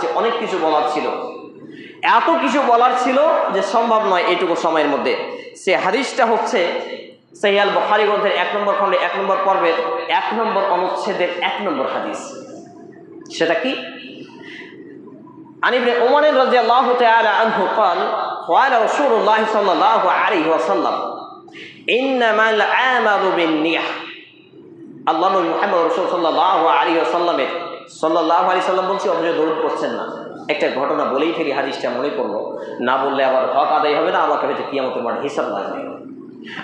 কাছে অনেক কিছু বলার ছিল এত কিছু বলার ছিল যে সম্ভব নয় এইটুকু সময়ের মধ্যে সে হাদিসটা হচ্ছে সহিয়াল বখারি গ্রন্থের এক নম্বর খণ্ডে এক নম্বর পর্বের এক নম্বর অনুচ্ছেদের এক নম্বর হাদিস সেটা কি عن ابن عمر رضي الله تعالى عنه قال قال رسول الله صلى الله عليه وسلم إنما العمل بالنية আল্লাহ নবী মুহাম্মদ রসুল সাল্লাহ আলী আসাল্লামের সাল্লাহ আলী সাল্লাম বলছি অথচ দৌড় করছেন না। একটা ঘটনা বলেই ফেলি, হাদিসটা মনে পড়ল। না বললে আবার হক আদায় হবে না, আমাকে হয়তো কিয়ামতের মাঠ হিসাব লাগবে।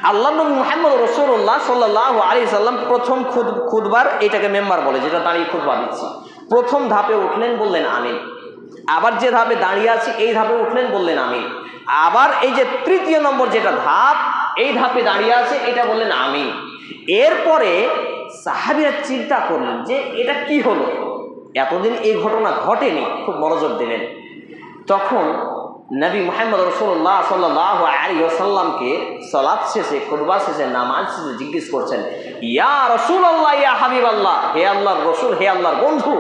আল্লাহ মুহাম্মদ রসুল্লাহ সাল্লাহ আলী সাল্লাম প্রথম খুদ, খুদবার এটাকে মেম্বার বলে, যেটা দাঁড়িয়ে খুদবা দিচ্ছি। প্রথম ধাপে উঠলেন বললেন আমিন। আবার যে ধাপে দাঁড়িয়ে আছি, এই ধাপে উঠলেন বললেন আমিন। আবার এই যে তৃতীয় নম্বর যেটা ধাপ, এই ধাপে দাঁড়িয়ে আছে, এটা বললেন আমিন। এরপরে সাহাবিরা চিন্তা করলেন যে এটা কি হলো? এতদিন এই ঘটনা ঘটেনি, খুব মনোযোগ দিলেন। তখন নবী মোহাম্মদ রসুল্লাহ সাল্লাহ আলী আসাল্লামকে সলাদ শেষে খুদবা শেষে, নামাজ শেষে জিজ্ঞেস করছেন, ইয়া রসুল আল্লাহ ইয়া হাবিব আল্লাহ হে আল্লাহর রসুল, হে আল্লাহর বন্ধু,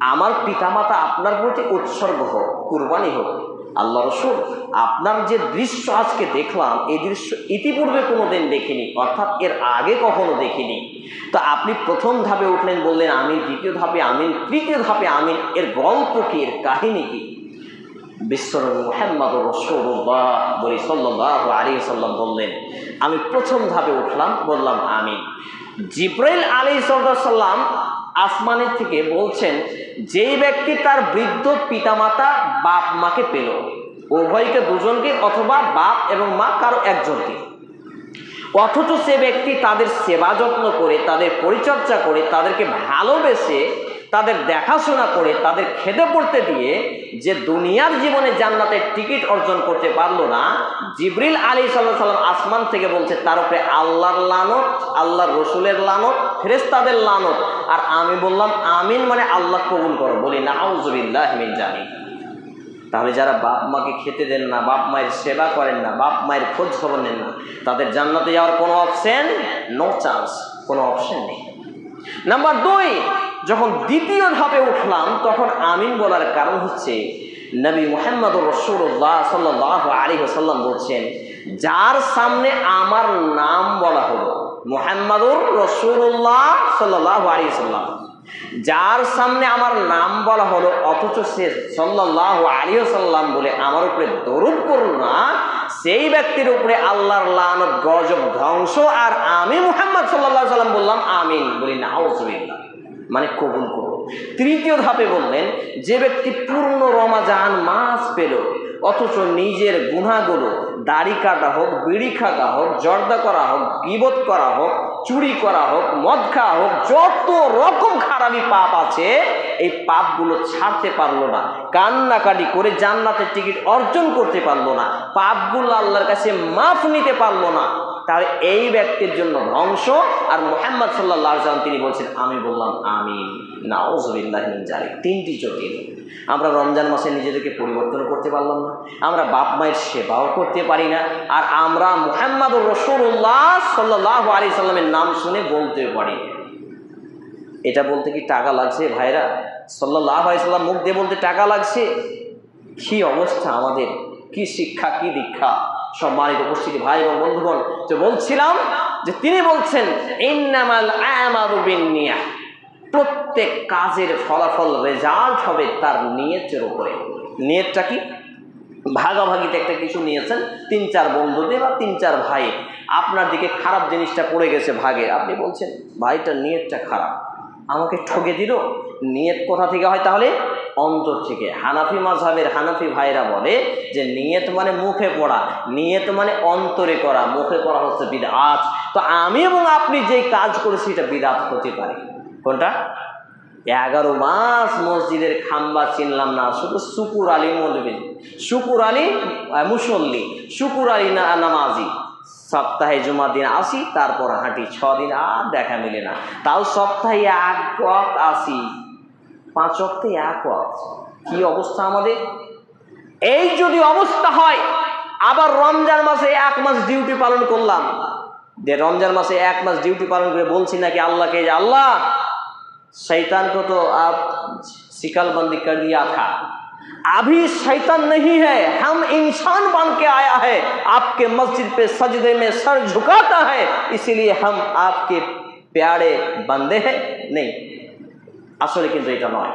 আমার পিতামাতা আপনার প্রতি উৎসর্গ হোক, কুরবানি হোক আল্লাহ রসুল, আপনার যে দৃশ্য আজকে দেখলাম, এই দৃশ্য ইতিপূর্বে কোনো দিন দেখিনি, অর্থাৎ এর আগে কখনো দেখিনি। তো আপনি প্রথম ধাপে উঠলেন, বললেন, আমিন দ্বিতীয় ধাপে, আমিন তৃতীয় ধাপে, আমিন এর গল্প কি, এর কাহিনী কি? বিশ্বনবী মোহাম্মদ রসুল্লাহ বলি সাল্লাহ আলী সাল্লাম বললেন, আমি প্রথম ধাপে উঠলাম, বললাম আমি জিব্রাইল আলী সাল্লাম আসমানের থেকে বলছেন, যেই ব্যক্তি তার বৃদ্ধ পিতামাতা বাপ মাকে পেল, উভয়কে দুজনকে অথবা বাপ এবং মা কারও একজনকে। অথচ সে ব্যক্তি তাদের সেবা যত্ন করে, তাদের পরিচর্যা করে, তাদেরকে ভালোবেসে, তাদের দেখাশোনা করে, তাদের খেতে পড়তে দিয়ে যে দুনিয়ার জীবনে জান্নাতের টিকিট অর্জন করতে পারল না, জিবরিল আলী সাল্লাহ সাল্লাম আসমান থেকে বলছে, তার উপরে আল্লাহর লানত, আল্লাহর রসুলের লানত ফেরেস্তাদের লানত। আর আমি বললাম, আমিন মানে আল্লাহ কবুল করো। বলি না আউজবিল্লাহ মিন জানি তাহলে যারা বাপ মাকে খেতে দেন না, বাপ মায়ের সেবা করেন না, বাপ মায়ের খোঁজ খবর নেন না, তাদের জান্নাতে যাওয়ার কোনো অপশন নো চান্স কোনো অপশন নেই। নাম্বার দুই, যখন দ্বিতীয় ধাপে উঠলাম, তখন আমিন বলার কারণ হচ্ছে, নবী মোহাম্মদ রসুল্লাহ সাল্লাহ আলী সাল্লাম বলছেন, যার সামনে আমার নাম বলা হলো মোহাম্মদুর রসুল্লাহ সাল্লাহ আলী সাল্লাম যার সামনে আমার নাম বলা হলো, অথচ সে সাল্লাহ আলী সাল্লাম বলে আমার উপরে দরুদ করল না, সেই ব্যক্তির উপরে আল্লাহর লানত, গজব, ধ্বংস, আর আমি মোহাম্মদ সাল্লাহ সাল্লাম বললাম, আমিন বলি না আউজবিল্লাহ মানে কবুল করো। তৃতীয় ধাপে বললেন, যে ব্যক্তি পূর্ণ রমাজান মাস পেল, অথচ নিজের গুণাগুলো দাড়ি কাটা হোক, বিড়ি খাটা হোক, জর্দা করা হোক বিবোধ করা হোক, চুরি করা হোক, মদ খাওয়া হোক, যত রকম খারাপি পাপ আছে, এই পাপগুলো ছাড়তে পারল না, কান্নাকাটি করে জান্নাতের টিকিট অর্জন করতে পারল না, পাপগুলো আল্লাহর কাছে মাফ নিতে পারল না। তাহলে এই ব্যক্তির জন্য ধ্বংস। আর মোহাম্মদ সাল্লাহ সাল্লাম তিনি বলছেন, আমি বললাম আমি নাওজবিল্লাহ জারি তিনটি জটিল আমরা রমজান মাসে নিজেদেরকে পরিবর্তন করতে পারলাম না। আমরা বাপ মায়ের সেবাও করতে পারি না। আর আমরা মোহাম্মদ রসুল্লাহ সাল্লাহ আলি সাল্লামের নাম শুনে বলতে পারি এটা বলতে কি টাকা লাগছে ভাইরা? সাল্লাহ আলি সাল্লাম মুখ দিয়ে বলতে টাকা লাগছে? কি অবস্থা আমাদের? কি শিক্ষা, কি দীক্ষা? সম্মানিত উপস্থিতি ভাই এবং বন্ধুগণ তো বলছিলাম যে তিনি বলছেন, ইন্নামাল বিন্নিয়া। প্রত্যেক কাজের ফলাফল রেজাল্ট হবে তার নিয়তের উপরে। নিয়তটা কি? ভাগাভাগিতে একটা কিছু নিয়েছেন, তিন চার বন্ধুদের বা তিন চার ভাই। আপনার দিকে খারাপ জিনিসটা পড়ে গেছে ভাগে আপনি বলছেন, ভাইটার নিয়তটা খারাপ। আমাকে ঠকে দিল? নিয়ত কোথা থেকে হয় তাহলে? অন্তর থেকে। হানাফি মাঝহাবের হানাফি ভাইরা বলে যে নিয়ত মানে মুখে পড়া, নিয়ত মানে অন্তরে করা। মুখে করা হচ্ছে বিদাত তো আমি এবং আপনি যেই কাজ করেছি এটা বিদাত হতে পারে। কোনটা? এগারো মাস মসজিদের খাম্বা চিনলাম না, শুধু শুকুর আলী মলবি শুকুর আলী মুসল্লি। শুকুর আলী না, নামাজি। সপ্তাহে জুমা দিন আসি, তারপর হাঁটি। ছ দিন আর দেখা মিলে না। তাও সপ্তাহে এক আসি। পাঁচ অক্টে এক ওয়াক্ত কি অবস্থা আমাদের এই যদি অবস্থা হয় আবার রমজান মাসে এক মাস ডিউটি পালন করলাম যে রমজান মাসে এক মাস ডিউটি পালন করে বলছি নাকি আল্লাহকে যে আল্লাহ শৈতানকে তো आप शिकलबंदी कर दिया था अभी शैतान नहीं है हम इंसान बन के आया है आपके मस्जिद पे सजदे में सर झुकाता है इसीलिए हम आपके प्यारे बंदे हैं नहीं আসলে কিন্তু এটা নয়।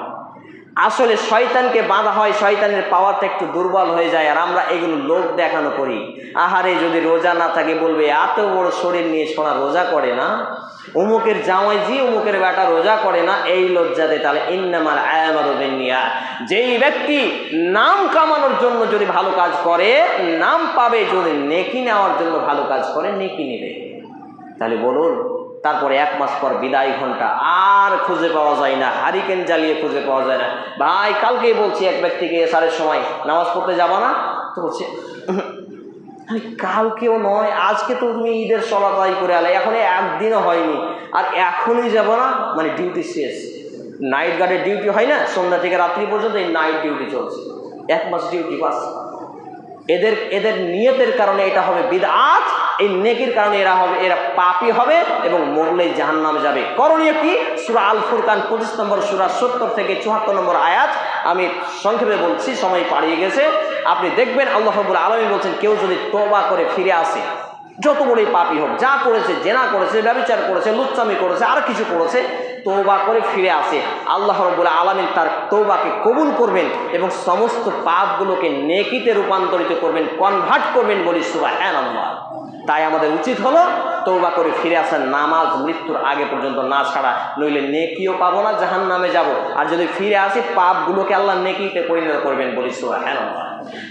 আসলে শয়তানকে বাঁধা হয়, শয়তানের পাওয়ারটা একটু দুর্বল হয়ে যায় আর আমরা এগুলো লোক দেখানো করি। আহারে যদি রোজা না থাকে বলবে, এত বড় শরীর নিয়ে সোনা রোজা করে না। অমুকের জামাই জি অমুকের বেটা রোজা করে না, এই লজ্জাতে তাহলে ইন্নামার আয়ামার বেনিয়া যেই ব্যক্তি নাম কামানোর জন্য যদি ভালো কাজ করে, নাম পাবে যদি নেকি নেওয়ার জন্য ভালো কাজ করে, নেকি নেবে। তাহলে বলুন তারপরে এক মাস পর বিদায় ঘণ্টা আর খুঁজে পাওয়া যায় না হারিকেন জ্বালিয়ে খুঁজে পাওয়া যায় না। ভাই কালকেই বলছি এক ব্যক্তিকে এসারের সময় নামাজ পড়তে যাবা না? তো বলছে "উহুম, আরে কালকেও নয় আজকে তো তুমি ঈদের সলাপাই করে আলে এখন একদিনও হয়নি। আর এখনই যাব না? মানে ডিউটি শেষ। নাইট গার্ডের ডিউটি হয় না? সন্ধ্যা থেকে রাত্রি পর্যন্ত এই নাইট ডিউটি চলছে। এক মাস ডিউটি বাস এদের এদের নিয়তের কারণে এটা হবে বিদআত, এই নেকির কারণে এরা হবে, এরা পাপি হবে এবং মরলেই জাহান যাবে। করণীয় কি? সুরা আল ফুরকান পঁচিশ নম্বর, সুরা সত্তর থেকে চুয়াত্তর নম্বর আয়াত। আমি সংক্ষেপে বলছি, সময় পাড়িয়ে গেছে। আপনি দেখবেন আল্লাহ রবুল আলমী বলছেন, কেউ যদি তোবা করে ফিরে আসে, যত বড়ই পাপী হোক, যা করেছে, জেনা করেছে, ব্যবচার করেছে, লুচ্চামি করেছে, আর কিছু করেছে তৌবা করে ফিরে আসে। আল্লাহ রবুল আলমিন তার তৌবাকে কবুল করবেন এবং সমস্ত পাপগুলোকে নেকিতে রূপান্তরিত করবেন কনভার্ট করবেন বলি সুবাহ তাই আমাদের উচিত হলো তৌবা করে ফিরে আসার নামাজ মৃত্যুর আগে পর্যন্ত না ছাড়া। নইলে নেকিও পাবো না জাহান নামে যাব। আর যদি ফিরে আসি, পাপগুলোকে আল্লাহ নেকিতে পরিণত করবেন বলি সুবাহ হ্যাঁ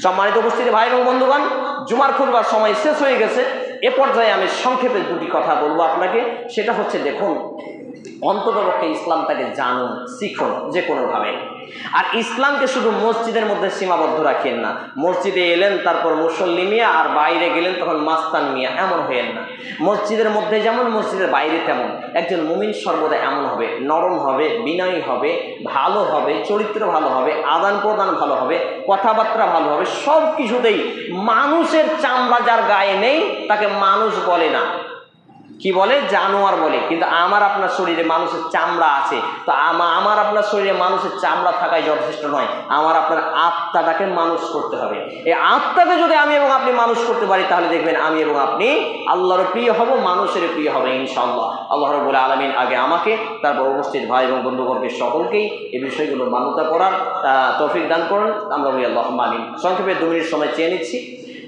সম্মানিত উপস্থিতি ভাই এবং বন্ধুগণ, জুমার খুলবার সময় শেষ হয়ে গেছে। এ পর্যায়ে আমি সংক্ষেপে দুটি কথা বলব আপনাকে। সেটা হচ্ছে দেখুন, অন্ততপক্ষে ইসলামটাকে জানুন, শিখুন যে কোনোভাবে আর ইসলামকে শুধু মসজিদের মধ্যে সীমাবদ্ধ রাখেন না। মসজিদে এলেন, তারপর মুসল্লি মিয়া আর বাইরে গেলেন, তখন মাস্তান মিয়া এমন হয়েন না। মসজিদের মধ্যে যেমন, মসজিদের বাইরে তেমন। একজন মুমিন সর্বদা এমন হবে, নরম হবে, বিনয়ী হবে, ভালো হবে, চরিত্র ভালো হবে আদান প্রদান ভালো হবে, কথাবার্তা ভালো হবে সব কিছুতেই মানুষের চামড়া যার গায়ে নেই, তাকে মানুষ বলে না। কি বলে? জানোয়ার বলে। কিন্তু আমার আপনার শরীরে মানুষের চামড়া আছে। তো আমার আপনার শরীরে মানুষের চামড়া থাকাই যথেষ্ট নয়। আমার আপনার আত্মাটাকে মানুষ করতে হবে। এই আত্মাকে যদি আমি এবং আপনি মানুষ করতে পারি, তাহলে দেখবেন আমি এবং আপনি আল্লাহর প্রিয় হব, মানুষের প্রিয় হবে ইনশাআল্লাহ। আল্লাহ রবুল আলমিন আগে আমাকে, তারপর উপস্থিত ভাই এবং বন্ধুবর্গের সকলকেই এই বিষয়গুলো মান্যতা করার তৌফিক দান করুন। আমরা বলি আল্লাহ মামিন সংক্ষেপে দু মিনিট সময় চেয়ে নিচ্ছি।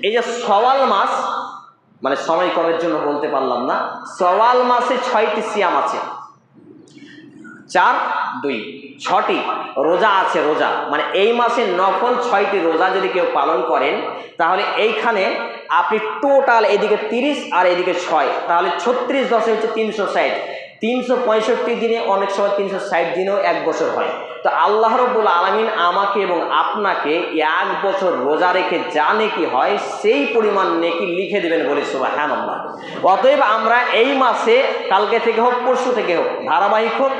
এই যে সওয়াল মাস মানে সময় কমের জন্য বলতে পারলাম না। সওয়াল মাসে ছয়টি সিয়াম আছে। চার, দুই, ছটি রোজা আছে, রোজা। মানে এই মাসে নকল ছয়টি রোজা যদি কেউ পালন করেন, তাহলে এইখানে আপনি টোটাল এদিকে তিরিশ আর এদিকে ছয়। তাহলে ছত্রিশ দশে হচ্ছে তিনশো ষাট। তিনশো পঁয়ষট্টি দিনে অনেক সময় তিনশো ষাট দিনেও এক বছর হয়। তো আল্লাহ রব্বুল আলমিন আমাকে এবং আপনাকে এক বছর রোজা রেখে যা নেকি হয় সেই পরিমাণ নেকি লিখে দেবেন বলে সুবাহ হ্যাঁ অতএব আমরা এই মাসে কালকে থেকে হোক, পরশু থেকে হোক, ধারাবাহিক হোক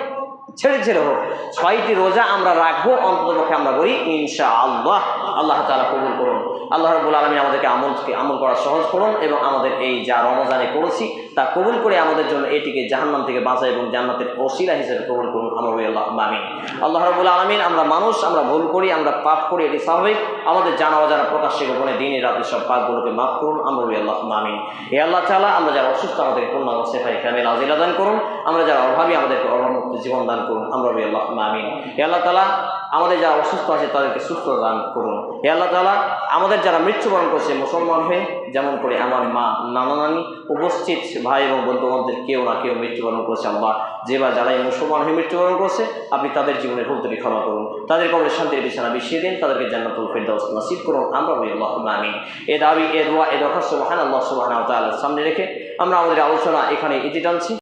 ছেড়ে ছেড়ে হোক, ছয়টি রোজা আমরা রাখব অন্ততপক্ষে আমরা বলি ইনশা আল্লাহ আল্লাহ তালা কবুল করুন। আল্লাহ রবুল আলমী আমাদেরকে আমলকে আমল করা সহজ করুন এবং আমাদের এই যা রমজানে করেছি, তা কবুল করে আমাদের জন্য এটিকে জাহান্নাম থেকে বাঁচায় এবং জান্নাতের ওসিলা হিসেবে কবুল করুন। আমরা আল্লাহ আমিন। আল্লাহ রবুল আলমিন, আমরা মানুষ, আমরা ভুল করি, আমরা পাপ করি, এটি স্বাভাবিক। আমাদের জানা অজানা প্রকাশ্যে গোপনে দিনে রাতে সব পাপগুলোকে মাফ করুন। আমরা আল্লাহ আমিন। এ আল্লাহ তালা আমরা যারা অসুস্থ, আমাদেরকে পূর্ণ পাই কামিল আজিলা দান করুন। আমরা যারা অভাবী, আমাদেরকে অভাবমুক্ত জীবন দান করুন। আমরা আল্লাহ, আমিন। আল্লাহ তালা আমাদের যারা অসুস্থ আছে, তাদেরকে সুস্থ দান করুন। হে আল্লাহ তালা আমাদের যারা মৃত্যুবরণ করছে, মুসলমান হয়ে, যেমন করে আমার মা, নানা নানি উপস্থিত, ভাই এবং বন্ধুবান্ধবের কেউ না কেউ মৃত্যুবরণ করছে, আল্লাহ। যে বা যারাই মুসলমান হয়ে মৃত্যুবরণ করছে, আপনি তাদের জীবনের ভুল ত্রুটি ক্ষমা করুন। তাদের কবরে শান্তির বিছানা বিছিয়ে দিন, তাদেরকে জান্নাতুল ফেরদাউস নসিব করুন। আমরা বলি, আল্লাহ, আমিন। এ দাবি, এ দোয়া, এ দরখাস্ত মহান আল্লাহ ওয়া সামনে রেখে আমরা আমাদের আলোচনা এখানে ইতি টানছি।